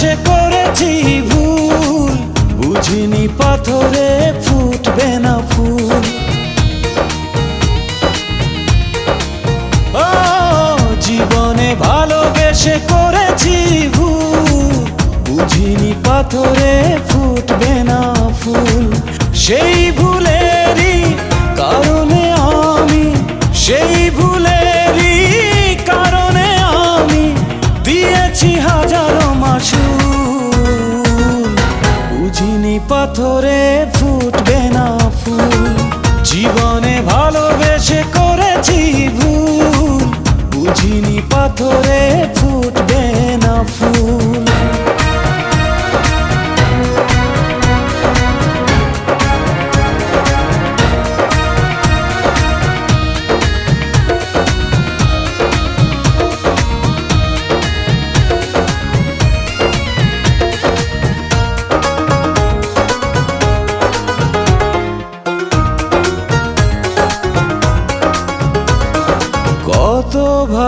ভালোবেসে করেছি ভুল। বুঝিনি পাথরে ফুটবে না ফুল। ও, জীবনে ভালোবেসে করেছি ভুল। বুঝিনি পাথরে ফুটবে না ফুল। সেই ভুলেরই কারণে পাথরে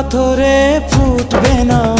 পাথরে ফুটবে না।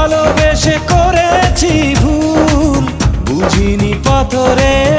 করেছি ভুল বুঝিনি পাথরে